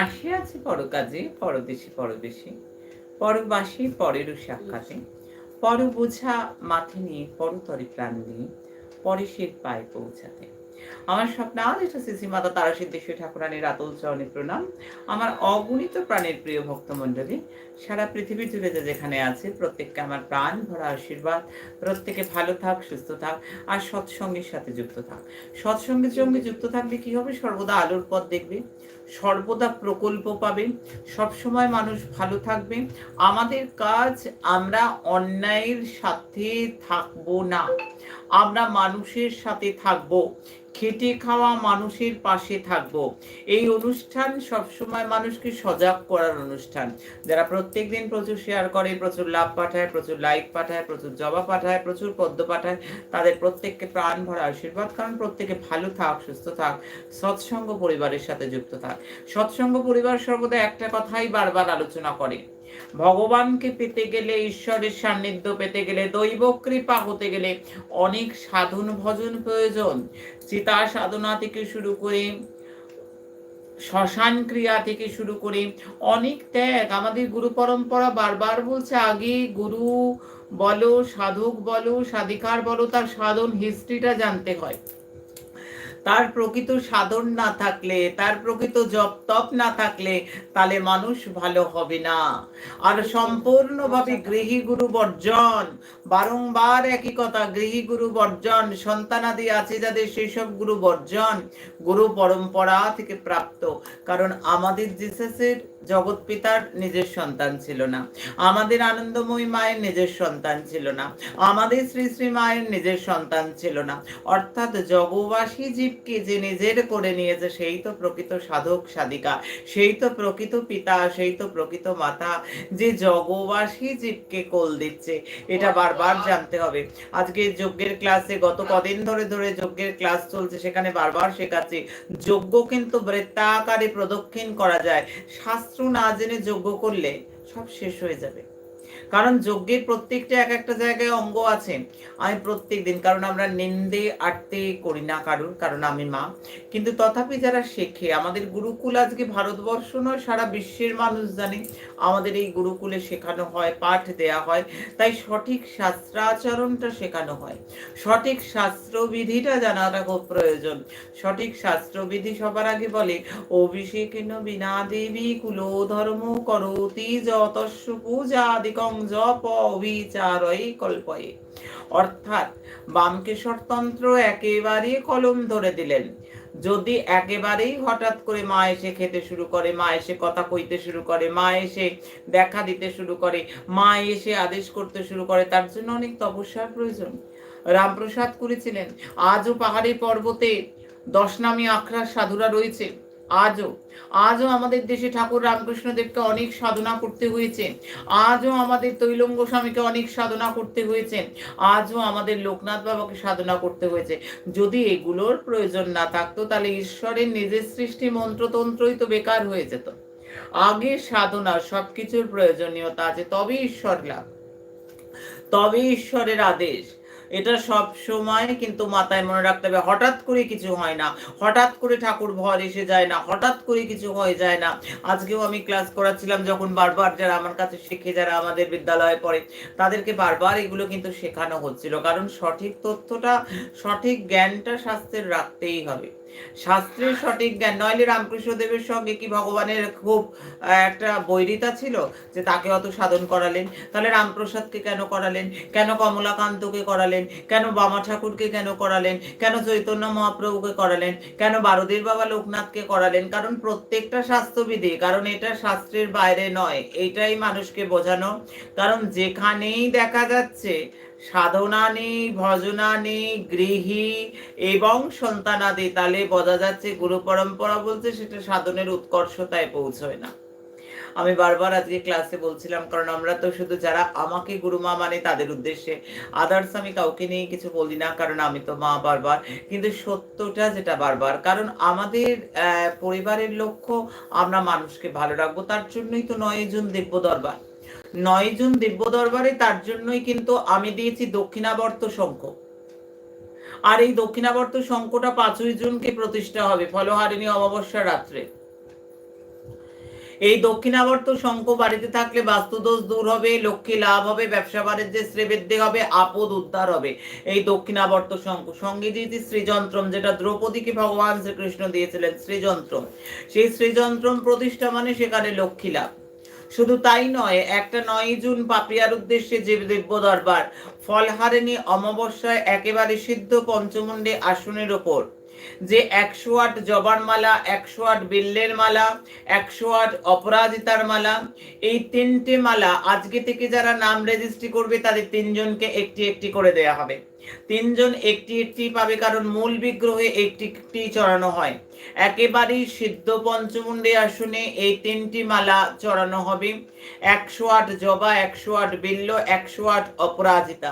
আসিয়াছি পরকাজে, পরদেশে পরদেশে পরবাসী পরেরও সাক্ষাতে। পর বোঝা মাথে নিয়ে, পরতরে প্রাণ দিয়ে পরেশের পায়ে পৌঁছাতে। আমার স্বপ্নাল এটা শ্রী মাতা তারা সিদ্ধেশ্বরী ঠাকুরানীর আতল চরণে প্রণাম। আমার অগণিত প্রাণের প্রিয় ভক্তমণ্ডলী, সারা পৃথিবী জুড়ে যে যেখানে আছে, প্রত্যেককে আমার প্রাণ, ভরা আশীর্বাদ, প্রত্যেকে ভালো থাক, সুস্থ থাক, আর সৎসঙ্গের সাথে যুক্ত থাক। সৎসঙ্গের সঙ্গে যুক্ত থাকলে কি হবে? সর্বদা আলোর পথ দেখবে। সর্বদা প্রকল্প পাবে। সবসময় মানুষ ভালো থাকবে। আমাদের কাজ আমরা অন্যায়ের সাথে থাকব না। আমরা মানুষের সাথে থাকব। খেটে খাওয়া মানুষের পাশে থাকব। এই অনুষ্ঠান সবসময় মানুষকে সজাগ করার অনুষ্ঠান। যারা প্রত্যেক দিন প্রচুর শেয়ার করে, প্রচুর লাভ পাঠায়, প্রচুর লাইক পাঠায়, প্রচুর জবা পাঠায়, প্রচুর পদ্ম পাঠায়, তাদের প্রত্যেককে প্রাণ ভরা আশীর্বাদ। কারণ প্রত্যেকে ভালো থাক, সুস্থ থাক, সৎসঙ্গ পরিবারের সাথে যুক্ত থাক। সৎসঙ্গ পরিবার সর্বদা একটা কথাই বারবার আলোচনা করে। ভগবানকে পেতে গেলে, ঈশ্বরের সান্নিধ্য পেতে গেলে, দৈব কৃপা হতে গেলে অনেক সাধন ভজন প্রয়োজন। চিতা সাধনা থেকে শুরু করে, শ্মশান ক্রিয়া থেকে শুরু করে অনেক ত্যাগ। আমাদের গুরু পরম্পরা বারবার বলছে, আগে গুরু বলো, সাধক বলো, সাধিকার বলো, তার সাধন হিস্ট্রিটা জানতে হয়। তার প্রকৃত সাধন না থাকলে, তার প্রকৃত জপ তপ না থাকলে তাহলে মানুষ ভালো হবে না। আর সম্পূর্ণভাবে গৃহী গুরু বর্জন, বারংবার একই কথা, গৃহী গুরু বর্জন, সন্তানাদি আছে যাদের সেসব গুরু বর্জন, গুরু পরম্পরা থেকে প্রাপ্ত। কারণ আমাদের জিসাসের জগৎ পিতার নিজের সন্তান ছিল না। আমাদের আনন্দময়ী মায়ের নিজের সন্তান ছিল না। আমাদের শ্রী শ্রী মায়ের নিজের সন্তান ছিল না। অর্থাৎ জগবাসী জীবকে যে নিজের করে নিয়েছে, সেই তো প্রকৃত সাধক, সাধিকা, সেই তো প্রকৃত পিতা, সেই তো প্রকৃত মাতা যে জগবাসী জীবকে কোল দিচ্ছে। এটা বারবার জানতে হবে। আজকে যজ্ঞের ক্লাসে গত কদিন ধরে ধরে যজ্ঞের ক্লাস চলছে, সেখানে বারবার শেখাচ্ছি, যজ্ঞ কিন্তু বৃত্তাকারে প্রদক্ষিণ করা যায়। শাস্ত্র না জেনে যোগ্য করলে সব শেষ হয়ে যাবে। কারণ যজ্ঞের প্রত্যেকটা এক একটা জায়গায় অঙ্গ আছে। আমি প্রত্যেক দিন কারণ আমরা নিন্দে আটতে করি না কারুর, কারণ আমি মা। কিন্তু তথাপি যারা শেখে, আমাদের গুরুকুল আজকে ভারতবর্ষ নয়, সারা বিশ্বের মানুষ জানে, আমাদের এই গুরুকুলে শেখানো হয়, পাঠ দেয়া হয়। তাই সঠিক শাস্ত্রাচরণটা শেখানো হয়। সঠিক শাস্ত্রবিধিটা জানাটা খুব প্রয়োজন। সঠিক শাস্ত্রবিধি সবার আগে বলে অভিষেকেন বিনা দেবী কুলো ধর্ম করতি যতস্য পূজা আদিকং জপ অবিচারই কল্পয়ে অর্থাৎ বামকেশ্বর তন্ত্র একেবারে কলম ধরে দিলেন। যদি একেবারেই হঠাৎ করে মা এসে খেতে শুরু করে, মা এসে কথা কইতে শুরু করে, মা এসে দেখা দিতে শুরু করে, মা এসে আদেশ করতে শুরু করে, তার জন্য অনেক তপস্যার প্রয়োজন। রামপ্রসাদ করেছিলেন, আজও পাহাড়ি পর্বতে দশ নামী আখড়ার সাধুরা রয়েছে। আজও আজও আমাদের দেশে ঠাকুর রামকৃষ্ণ দেবকে অনেক সাধনা করতে হয়েছে। আজও আমাদের তৈলঙ্গ স্বামীকে অনেক সাধনা করতে হয়েছে। আজও আমাদের লোকনাথ বাবাকে সাধনা করতে হয়েছে। যদি এগুলোর প্রয়োজন না থাকতো, তাহলে ঈশ্বরের নিজের সৃষ্টি মন্ত্রতন্ত্রই তো বেকার হয়ে যেত। আগে সাধনা সবকিছুর প্রয়োজনীয়তা আছে তবে ঈশ্বর লাভ। তবে ঈশ্বরের আদেশ। এটা সব সময় কিন্তু মাথায় মনে রাখতে হবে, হঠাৎ করে কিছু হয় না, হঠাৎ করে ঠাকুর ভর এসে যায় না, হঠাৎ করে কিছু হয়ে যায় না। আজকেও আমি ক্লাস করাচ্ছিলাম যখন বারবার যারা আমার কাছে শিখে, যারা আমাদের বিদ্যালয়ে পড়ে, তাদেরকে বারবার এগুলো কিন্তু শেখানো হচ্ছিল। কারণ সঠিক তথ্যটা, সঠিক জ্ঞানটা স্বাস্থ্যের রাখতেই হবে। শাস্ত্রের সঠিক জ্ঞান। নইলে রামকৃষ্ণ দেবের সঙ্গে কি ভগবানের খুব একটা বৈরিতা ছিল যে তাকে অত সাধন করালেন? তাহলে রামপ্রসাদকে কেন করালেন? কেন কমলাকান্তকে করালেন? কেন বামা ঠাকুরকে কেন করালেন? কেন চৈতন্য মহাপ্রভুকে করালেন? কেন বারুদের বাবা লোকনাথকে করালেন? কারণ প্রত্যেকটা স্বাস্থ্যবিধি, কারণ এটা শাস্ত্রের বাইরে নয় এইটাই মানুষকে বোঝানো। কারণ যেখানেই দেখা যাচ্ছে সাধনা নেই ভজনা নেই গৃহী এবং সন্তানাদি। তাহলে বোঝা যাচ্ছে গুরু পরম্পরা বলছে সেটা সাধনের উৎকর্ষতায় পৌঁছয় না। আমি বারবার আজকে ক্লাসে বলছিলাম, কারণ আমরা তো শুধু যারা আমাকে গুরুমা মানে তাদের উদ্দেশ্যে আদার্স আমি কাউকে নিয়ে কিছু বলি না, কারণ আমি তো মা বারবার। কিন্তু সত্যটা যেটা বারবার, কারণ আমাদের পরিবারের লক্ষ্য আমরা মানুষকে ভালো রাখব, তার জন্যই তো নয় জুন দেখব দরবার। নয় জুন দিব্য দরবারে তার জন্যই কিন্তু আমি দিয়েছি দক্ষিণাবর্ত শঙ্খ। আর এই দক্ষিণাবর্ত শঙ্খটা পাঁচই জুনকে প্রতিষ্ঠা হবে, ফলহারিণী অমাবস্যা রাত্রে। এই দক্ষিণাবর্ত শঙ্খ বাড়িতে থাকলে বাস্তুদোষ দূর হবে, লক্ষ্মী লাভ হবে, ব্যবসা বাণিজ্যে শ্রীবৃদ্ধি হবে, আপদ উদ্ধার হবে। এই দক্ষিণাবর্ত শঙ্খ, সঙ্গে যেটি শ্রীযন্ত্রম, যেটা দ্রৌপদীকে ভগবান শ্রীকৃষ্ণ দিয়েছিলেন, শ্রীযন্ত্রম। সেই শ্রীযন্ত্রম প্রতিষ্ঠা মানে সেখানে লক্ষ্মী লাভ। শুধু তাই নয়, একটা নয় জুন পাপিয়ার উদ্দেশ্যে যে দিব্য দরবার, ফলহারিণী অমাবস্যায় একেবারে সিদ্ধ পঞ্চমুণ্ডে আসনের ওপর। যে একশো আট জবার মালা একশো আট বিল্লের মালা একশো আট অপরাজিতার মালা, এই তিনটে মালা আজকে থেকে যারা নাম রেজিস্ট্রি করবে, তাদের তিনজনকে একটি একটি করে দেয়া হবে। তিনজন একটি একটি পাবে কারণ মূল বিগ্রহে একটি একটি চড়ানো হয়। একেবারেই সিদ্ধ পঞ্চমুণ্ডে আসনে এই তিনটি মালা চড়ানো হবে। একশো আট জবা, একশো আট বিল্ল, একশো আট অপরাজিতা।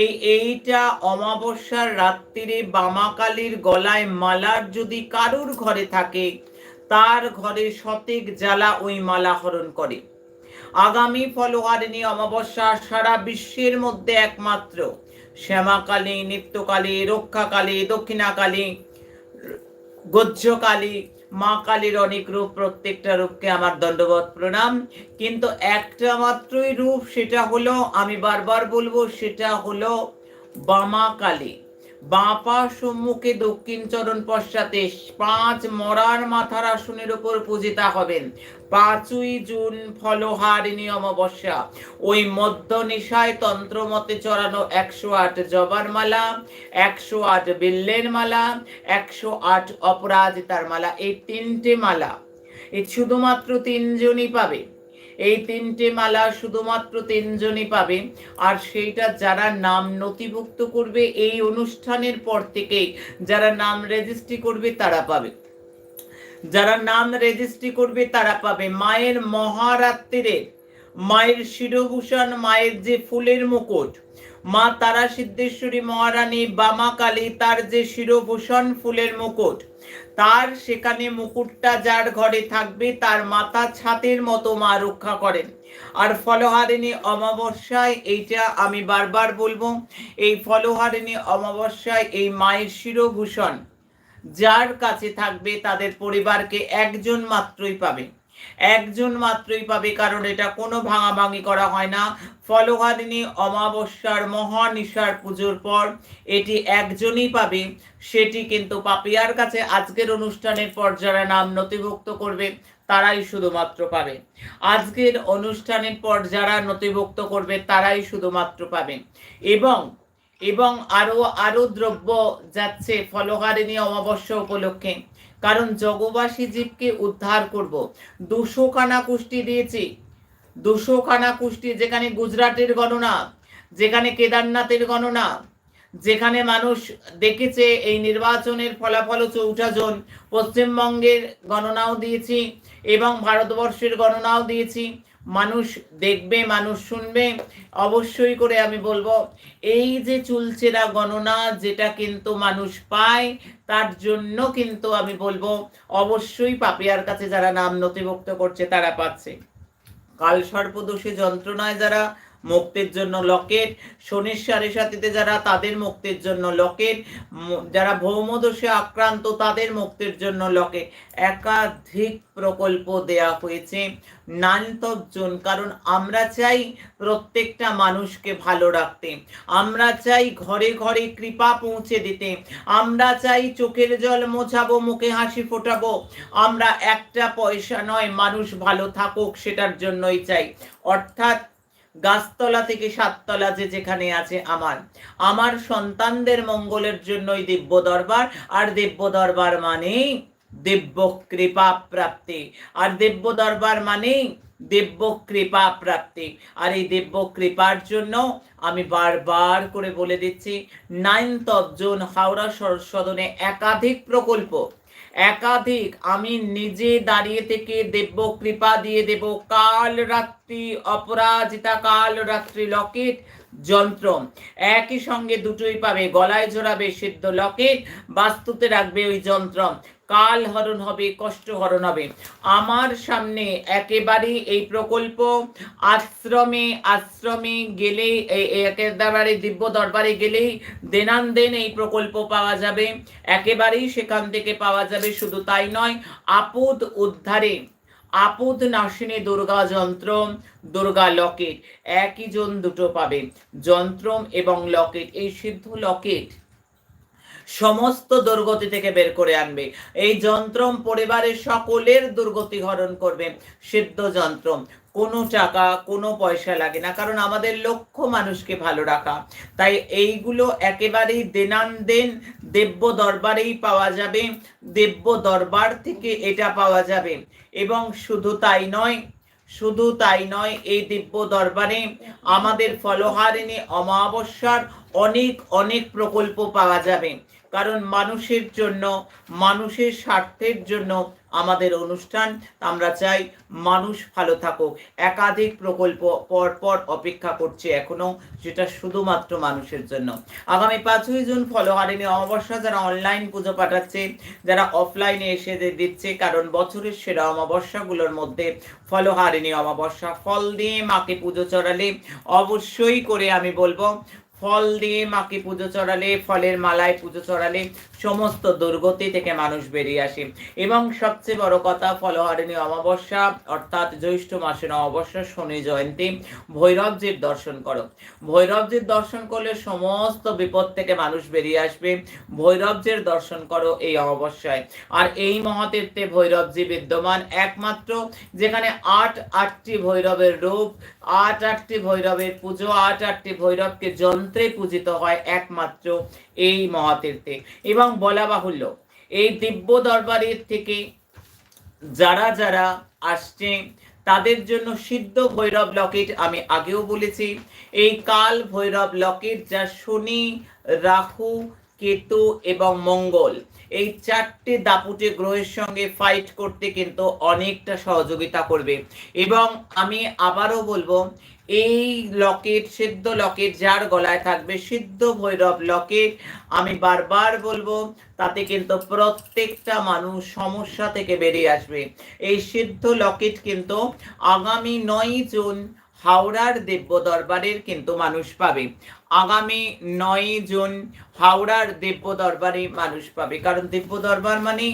এই এইটা অমাবস্যার রাত্রিরে বামাকালীর গলায় মালার যদি কারুর ঘরে থাকে, তার ঘরে সতেক জ্বালা ওই মালা হরণ করে। আগামী ফলোহারিণী অমাবস্যা সারা বিশ্বের মধ্যে একমাত্র। শ্যামাকালী, নিত্যকালী, রক্ষাকালী, দক্ষিণাকালী, গজ্জকালী মা কালীর অনেক রূপ, প্রত্যেকটা রূপকে আমার দণ্ডবত প্রণাম। কিন্তু একটা মাত্রই রূপ, সেটা হলো, আমি বারবার বলব, সেটা হলো বামা কালী বাপা সম্মুখে দক্ষিণ চরণ পশ্চাতে পাঁচ মরার মাথার আসনের উপর পূজিতা হবেন। পাঁচই জুন ফলহারিণী অমাবস্যা ওই মধ্য নিশায় তন্ত্র মতে চড়ানো একশো আট জবার মালা, একশো আট বিল্লের মালা, একশো আট অপরাজিতার মালা, এই তিনটে মালা। এই শুধুমাত্র তিনজনই পাবে। এই তিনটে মালা শুধুমাত্র তিনজনই পাবে। আর সেইটা যারা নাম নথিভুক্ত করবে, এই অনুষ্ঠানের পর থেকেই যারা নাম রেজিস্ট্রি করবে, তারা পাবে। যারা নাম রেজিস্ট্রি করবে, তারা পাবে। মায়ের মহারাত্রিরে, মায়ের শিরভূষণ, মায়ের যে ফুলের মুকুট, মা তারা সিদ্ধেশ্বরী মহারানী বামা কালী তার যে শিরভূষণ ফুলের মুকুট, তার সেখানে মুকুটটা যার ঘরে থাকবে, তার মাথা ছাতের মতো মা রক্ষা করেন। আর ফলহারিণী অমাবস্যায়, এইটা আমি বারবার বলব, এই ফলহারিণী অমাবস্যায় এই মায়ের শিরভূষণ যার কাছে থাকবে তাদের পরিবারকে একজন মাত্রই পাবে। একজন মাত্রই পাবে, কারণ এটা কোনো ভাঙাভাঙি করা হয় না। ফলহারিণী অমাবস্যার মহানিশার পুজোর পর এটি একজনই পাবে। সেটি কিন্তু পাপিয়ার কাছে আজকের অনুষ্ঠানের পর যারা নাম নথিভুক্ত করবে, তারাই শুধুমাত্র পাবে। আজকের অনুষ্ঠানের পর যারা নথিভুক্ত করবে, তারাই শুধুমাত্র পাবে। এবং এবং আরও আরও দ্রব্য যাচ্ছে ফলহারিণী অমাবস্যা উপলক্ষে। কারণ জগবাসী জীবকে উদ্ধার করব। দুশো খানা কুষ্টি দিয়েছি। দুশো খানা কুষ্টি যেখানে গুজরাটের গণনা, যেখানে কেদারনাথের গণনা, যেখানে মানুষ দেখেছে এই নির্বাচনের ফলাফল চৌঠা জন। পশ্চিমবঙ্গের গণনাও দিয়েছি এবং ভারতবর্ষের গণনাও দিয়েছি। মানুষ দেখবে, মানুষ শুনবে। অবশ্যই করে আমি বলব, এই যে চুলচেরা গণনা যেটা কিন্তু মানুষ পায়, তার জন্য কিন্তু আমি বলব, অবশ্যই পাপিয়ার কাছে যারা নাম নথিভুক্ত করছে, তারা পাচ্ছে। কাল সর্পদোষে যন্ত্রণায় যারা মুক্তির জন্য লকেট শনির সাথীতে যারা তাদের মুক্তির জন্য লকেট যারা ভৌমদোষে আক্রান্ত তাদের মুক্তির জন্য লকেট একাধিক প্রকল্প দেয়া হয়েছে নান্তজন কারণ আমরা চাই প্রত্যেকটা মানুষকে ভালো রাখতে। আমরা চাই ঘরে ঘরে কৃপা পৌঁছে দিতে। আমরা চাই চোখের জল মোছাবো, মুখে হাসি ফোটাবো। আমরা একটা পয়সা নয়, মানুষ ভালো থাকুক, সেটার জন্যই চাই। অর্থাৎ গাছতলা থেকে সাততলা যে যেখানে আছে আমার। আমার সন্তানদের মঙ্গলের জন্যই দিব্য দরবার, আর দিব্য দরবার মানে দিব্য কৃপা প্রাপ্তি। আর দিব্য দরবার মানে দিব্য কৃপা প্রাপ্তি। আর এই দিব্য কৃপার জন্য আমি বারবার করে বলে দিচ্ছি নাইনথ অফ জুন হাওড়া সদনে একাধিক প্রকল্প একাধিক, আমি নিজে দাঁড়িয়ে থেকে দেব কৃপা দিয়ে দেব। কাল রাত্রি অপরাজিতা, কাল রাত্রি লকেট, যন্ত্র। একই সঙ্গে দুটোই পাবে, গলায় জোড়াবে সিদ্ধ লকেট, বাস্তুতে রাখবে ওই যন্ত্র। কাল হরণ হবে, কষ্ট হরণ হবে। আমার সামনে একেবারে এই প্রকল্প, আশ্রমে আশ্রমে গেলেই একেবারে দিব্য দরবারে গেলেই দেনান দেন এই প্রকল্প পাওয়া যাবে। একেবারেই সেখান থেকে পাওয়া যাবে, শুধু তাই নয়, আপদ উদ্ধারে, আপদ নাশিনী দুর্গা যন্ত্র, দুর্গা লকেট, একই জন দুটো পাবে। যন্ত্রম এবং লকেট, এই সিদ্ধ লকেট সমস্ত দুর্গতি থেকে বের করে আনবে। এই যন্ত্রম পরিবারের সকলের দুর্গতি হরণ করবে। সিদ্ধ যন্ত্রম। কোনো টাকা, কোনো পয়সা লাগে না, কারণ আমাদের লক্ষ্য মানুষকে ভালো রাখা। তাই এইগুলো একেবারেই দেনান দেব্য দরবারেই পাওয়া যাবে। দেব্য দরবার থেকে এটা পাওয়া যাবে। এবং শুধু তাই নয়, শুধু তাই নয়, এই দিব্য দরবারে আমাদের ফলহারিণী অমাবস্যার অনেক অনেক প্রকল্প পাওয়া যাবে। কারণ মানুষের জন্য, মানুষের স্বার্থের জন্য আমাদের অনুষ্ঠান। আমরা চাই মানুষ ভালো থাকুক। একাধিক প্রকল্প পর পর অপেক্ষা করছে এখনও, যেটা শুধুমাত্র মানুষের জন্য। আগামী পাঁচই জুন ফলোহারিণী অমাবস্যা যারা অনলাইন পুজো পাঠাচ্ছে, যারা অফলাইনে এসে দিচ্ছে, কারণ বছরের সেরা অমাবস্যাগুলোর মধ্যে ফলহারিণী অমাবস্যা, ফল দিয়ে মাকে পুজো চড়ালে অবশ্যই করে আমি বলব ফল দিয়ে মাকে পুজো চড়ালে, ফলের মালায় পুজো চড়ালে সমস্ত দুর্গতি থেকে মানুষ বেরিয়ে আসে। এবং সবচেয়ে বড় কথা, ফলহারিণী অমাবস্যা, অর্থাৎ জ্যৈষ্ঠ মাসের অমাবস্যা শনি জয়ন্তী, ভৈরবজির দর্শন করো। ভৈরবজির দর্শন করলে সমস্ত বিপদ থেকে মানুষ বেরিয়ে আসবে। ভৈরবজির দর্শন করো এই অমাবস্যায়। আর এই মহাতীর্থে ভৈরবজি বিদ্যমান একমাত্র, যেখানে আট আটটি ভৈরবের রূপ, আট আটটি ভৈরবের পুজো, আট আটটি ভৈরবকে যন্ত্রে পূজিত হয় একমাত্র এই মহাতীর্থে। এবং বলা বাহুল্য, এই দিব্য দরবারের থেকে যারা যারা আসছে, তাদের জন্য সিদ্ধ ভৈরব লকেট আমি আগেও বলেছি। এই কাল ভৈরব লকেট যা শনি, রাহু, কেতু এবং মঙ্গল, এই চারটে দাপুটে গ্রহের সঙ্গে ফাইট করতে কিন্তু অনেকটা সহযোগিতা করবে। এবং আমি আবারও বলব এই লকেট, সিদ্ধ লকেট যার গলায় থাকবে, সিদ্ধ ভৈরব লকেট। আমি বারবার বলব, তাতে কিন্তু প্রত্যেকটা মানুষ সমস্যা থেকে বেরিয়ে আসবে। এই সিদ্ধ লকেট কিন্তু আগামী নয় জুন হাওড়ার দেব্য দরবারের কিন্তু মানুষ পাবে। আগামী নয় জুন হাওড়ার দেব্য দরবারে মানুষ পাবে। কারণ দেব্য দরবার মানে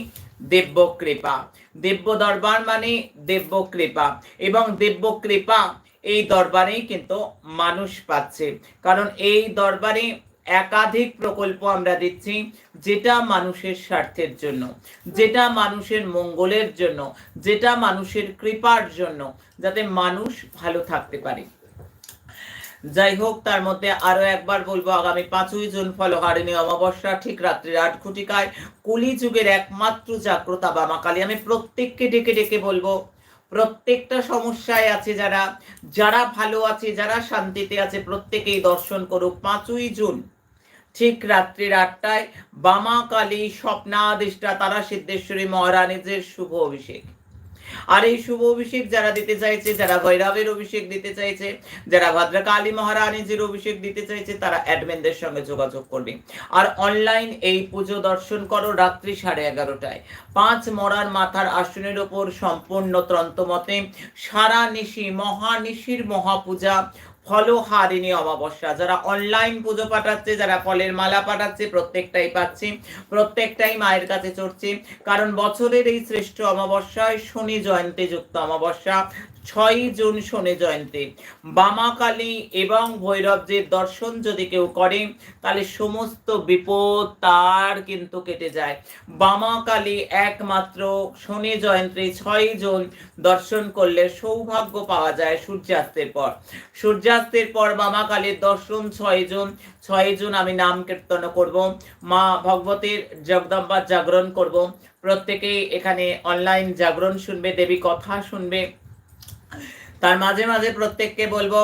দেব্য কৃপা দেব্য দরবার মানে দেব্য কৃপা এবং দেব্য কৃপা এই দরবারেই কিন্তু মানুষ পাচ্ছে। কারণ এই দরবারে একাধিক প্রকল্প আমরা দিচ্ছি, যেটা মানুষের স্বার্থের জন্য, যেটা মানুষের মঙ্গলের জন্য, যেটা মানুষের কৃপার জন্য, যাতে মানুষ ভালো থাকতে পারে। যাই হোক, তার মধ্যে আরও একবার বলব, আগামী পাঁচই জুন ফলহারিণী অমাবস্যা, ঠিক রাত্রির আট ঘটিকায় কলি যুগের একমাত্র জাগ্রতা বামা কালী আমি প্রত্যেককে ডেকে ডেকে বলব প্রত্যেকটা সমস্যায় আছে যারা যারা ভালো আছে, যারা শান্তিতে আছে, প্রত্যেকেই দর্শন করুক। পাঁচই জুন, ঠিক রাত্রির আটটায় বামা কালী স্বপ্নাদিষ্টা তারা সিদ্ধেশ্বরী মহারানীদের শুভ অভিষেক। আর এই শুভ অভিষেক যারা দিতে চাইছে, যারা ভৈরবের অভিষেক দিতে চাইছে, যারা ভদ্রকালী মহারানীজির অভিষেক দিতে চাইছে, তারা অ্যাডমিনদের সঙ্গে যোগাযোগ করবে। আর অনলাইন এই পুজো দর্শন করো রাত্রি সাড়ে এগারোটায়। পাঁচ মরার মাথার আসনের ওপর সম্পূর্ণ তন্ত্রমতে সারা নিশি মহানিশির মহাপূজা ফলহারিণী অমাবস্যা। যারা অনলাইন পুজো পাঠাচ্ছে, যারা ফলের মালা পাঠাচ্ছে, প্রত্যেকটাই পাচ্ছি, প্রত্যেকটাই মায়ের কাছে চড়ছি। কারণ বছরের এই শ্রেষ্ঠ অমাবস্যায় শনি জয়ন্তী যুক্ত অমাবস্যা। ছয়ই জুন শনি জয়ন্তী। বামাকালী এবং ভৈরবজির দর্শন যদি কেউ করে, তাহলে সমস্ত বিপদ তার কিন্তু কেটে যায়। বামাকালী একমাত্র শনি জয়ন্তী, ছয় জুন দর্শন করলে সৌভাগ্য পাওয়া যায় সূর্যাস্তের পর। সূর্যাস্তের পর বামাকালীর দর্শন ছয় জুন। ছয় জুন আমি নাম কীর্তন করব, মা ভগবতীর জগদম্বার জাগরণ করব। প্রত্যেকেই এখানে অনলাইন জাগরণ শুনবে, দেবী কথা শুনবে। তার মাঝে মাঝে প্রত্যেককে বলব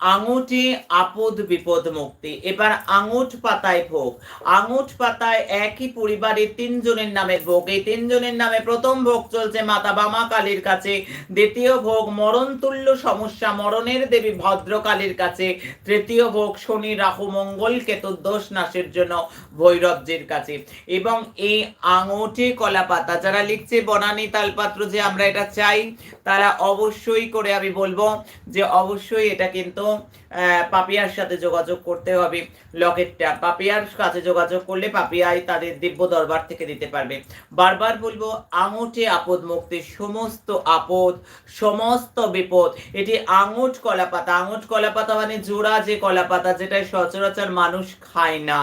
আঙুঠে আপদ বিপদ মুক্তি। এবার আঙুঠ পাতায় ভোগ। আঙুঠ পাতায় একই পরিবারের তিনজনের নামে ভোগ। এই তিনজনের নামে প্রথম ভোগ চলছে মাতা বামা কালীর কাছে। দ্বিতীয় ভোগ মরণ তুল্য সমস্যা মরণের দেবী ভদ্রকালীর কাছে। তৃতীয় ভোগ শনি, রাহু, মঙ্গল, কেতু, দোষ নাশের জন্য ভৈরবজির কাছে। এবং এই আঙুঠে কলা পাতা যারা লিখছে বনানী তালপাত্র যে আমরা এটা চাই, তারা অবশ্যই করে আমি বলব যে অবশ্যই এটা কিন্তু আহ, পাপিয়ার সাথে যোগাযোগ করতে হবে লকেটটা। পাপিয়ার কাছে যোগাযোগ করলে পাপিয়াই তাদের দিব্য দরবার থেকে দিতে পারবে। বারবার বলব আঙুটে আপদ মুক্তি সমস্ত আপদ সমস্ত বিপদ এটি আঙুট কলাপাতা। আঙুট কলাপাতা মানে জোড়া যে কলাপাতা যেটা সচরাচর মানুষ খায় না।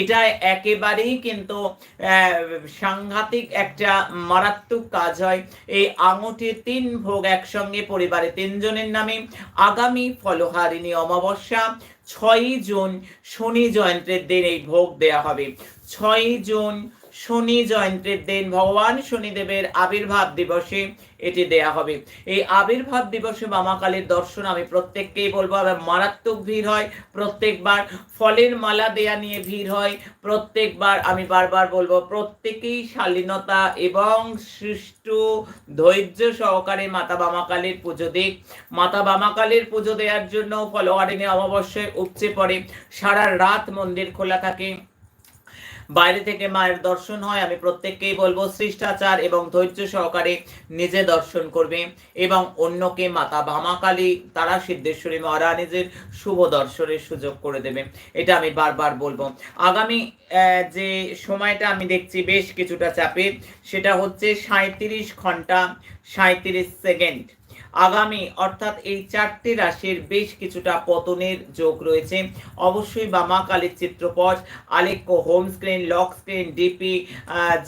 এটা একেবারেই কিন্তু সাংঘাতিক একটা মারাত্মক কাজ হয়। এই আঙুঠে তিন ভোগ একসঙ্গে পরিবারে তিনজনের নামে আগামী ফলহারিণী অমাবস্যা, ছয়ই জুন শনি জয়ন্তের দিন এই ভোগ দেয়া হবে। ছয়ই জুন শনি জয়ন্তের দিন, ভগবান শনিদেবের আবির্ভাব দিবসে এটি দেয়া হবে। এই আবির্ভাব দিবসে মামাকালীর দর্শন আমি প্রত্যেককেই বলব, আবার মারাত্মক ভিড় হয়, প্রত্যেকবার ফলের মালা দেয়া নিয়ে ভিড় হয়, প্রত্যেকবার আমি বারবার বলব, প্রত্যেকেই শালীনতা এবং সৃষ্ট ধৈর্য সহকারে মাতা বামা বামাকালীর পুজো দিক। মাতা বামা বামাকালীর পুজো দেওয়ার জন্য ফলোয়ারিণী অমাবস্যায় উপচে পড়ে, সারা রাত মন্দির খোলা থাকে। বাইরে থেকে মায়ের দর্শন হয়, আমি প্রত্যেককেই বলব শিষ্টাচার এবং ধৈর্য সহকারে নিজে দর্শন করবে এবং অন্যকে মাতা ভামাকালী তারা সিদ্ধেশ্বরী মহারানীদের শুভ দর্শনের সুযোগ করে দেবে। এটা আমি বারবার বলব। আগামী যে সময়টা আমি দেখছি বেশ কিছুটা চাপে, সেটা হচ্ছে সাঁত্রিশ ঘণ্টা সাঁত্রিশ সেকেন্ড। আগামী, অর্থাৎ এই চারটি রাশির বেশ কিছুটা পতনের যোগ রয়েছে। অবশ্যই বামা কালীর চিত্রপট আলেখ্য home screen lock screen DP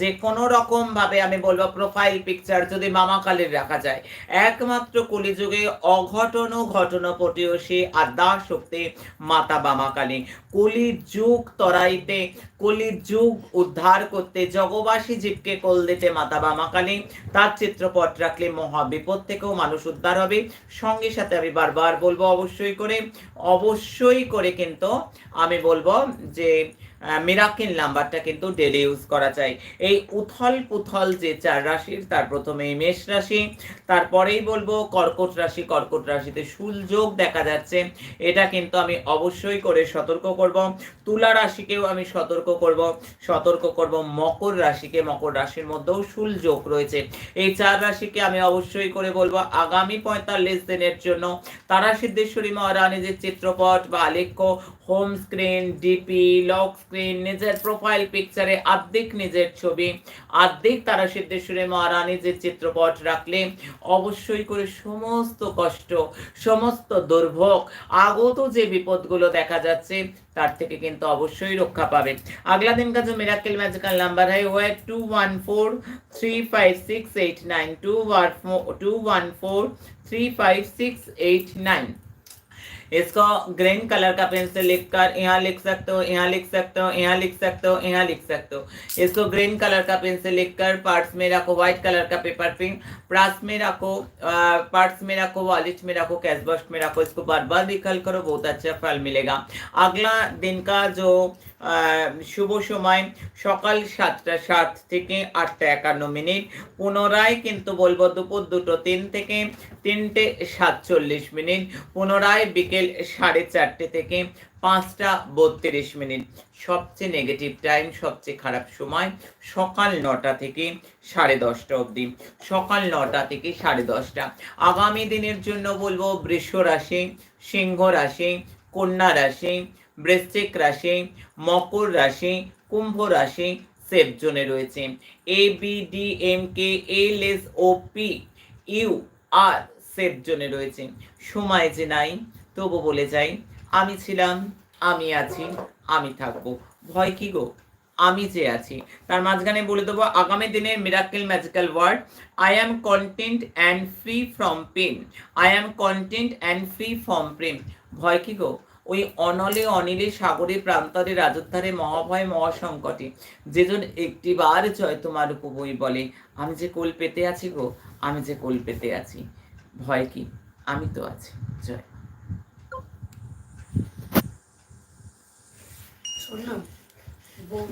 যে কোনো রকম ভাবে আমি বলব প্রোফাইল পিকচার যদি মামা কালীর রাখা যায়। একমাত্র কলিযুগে অঘটন ঘটনা পটিয়সী আদ্যা শক্তি মাতা বামা কালী কলি। যুগ তরাইতে কলি যুগ উদ্ধার করতে, জগবাসী জীবকে কল দিতে মাতা বামা কালী। তার চিত্রপট রাখলে মহা বিপদ থেকেও মানুষ উদ্ধার হবে। সঙ্গে সাথে আমি বারবার বলব, অবশ্যই করে অবশ্যই করে কিন্তু আমি বলব যে মিরাকিল নাম্বারটা কিন্তু ডেলি ইউজ করা চাই এই উথল পুথল যে চার রাশির, তার প্রথমে মেষ রাশি, তারপরেই বলব কর্কট রাশি। কর্কট রাশিতে যোগ দেখা যাচ্ছে। এটা কিন্তু আমি অবশ্যই করে সতর্ক করব। তুলা রাশিকেও আমি সতর্ক করব। সতর্ক করব মকর রাশিকে। মকর রাশির মধ্যেও যোগ রয়েছে। এই চার রাশিকে আমি অবশ্যই করে বলব আগামী পঁয়তাল্লিশ দিনের জন্য। তারা সিদ্ধেশ্বরী মহারানীদের চিত্রপট বা আলেখ্য home screen DP lock screen নিজের প্রোফাইল পিকচারে অর্ধেক নিজের ছবি অর্ধেক তারা সিদ্ধেশ্বরী মহারানী যে চিত্রপট রাখলে অবশ্যই করে সমস্ত কষ্ট, সমস্ত দুর্ভোগ, আগত যে বিপদগুলো দেখা যাচ্ছে, তার থেকে কিন্তু অবশ্যই রক্ষা পাবে। আগলা দিন কাজ মেরাকেল ম্যাজিক্যাল নাম্বার হয় Y two one four three five six eight nine two one two one four three five six eight nine इसको ग्रीन कलर का पेन से लिखकर यहाँ लिख सकते हो, यहाँ लिख सकते हो, यहाँ लिख सकते हो, यहाँ लिख सकते हो। इसको ग्रीन कलर का पेन से लिखकर पार्ट्स में रखो व्हाइट कलर का पेपर पिन प्रास में रखो पार्ट्स में रखो वॉलेट में रखो कैश बॉक्स में रखो, इसको बार बार रिकल करो, बहुत अच्छा फल मिलेगा। अगला दिन का जो শুভ সময়। সকাল সাতটা সাত থেকে আটটা একান্ন মিনিট। পুনরায় কিন্তু বলব দুপুর দুটো তিন থেকে তিনটে সাতচল্লিশ মিনিট। পুনরায় বিকেল সাড়ে চারটে থেকে পাঁচটা বত্রিশ মিনিট। সবচেয়ে নেগেটিভ টাইম সবচেয়ে খারাপ সময় সকাল নটা থেকে সাড়ে দশটা অবধি। সকাল নটা থেকে সাড়ে দশটা। আগামী দিনের জন্য বলব বৃষ রাশি সিংহ রাশি কন্যা রাশি বৃশ্চিক রাশি, মকর রাশি, কুম্ভ রাশি সেফ জোনে রয়েছে। A B D M K L S O P U R safe জোনে রয়েছে। সময় যে নাই, তবু বলে যাই, আমি ছিলাম, আমি আছি, আমি থাকব। ভয় কি গো? আমি যে আছি। তার মাঝখানে বলে দেবো, আগামী দিনের miracle magical word I am content and free from pain I am content and free from প্রেম ভয় কি গো? ওই অনলে অনিলে সাগরে প্রান্তরে রাজধারে মহাভয় মহাসংকটে। যেজন একটি বার জয় তোমার উপবই বলে, আমি যে কোল পেতে আছি গো, আমি যে কোল পেতে আছি। ভয় কি? আমি তো আছি, জয়। শোন না।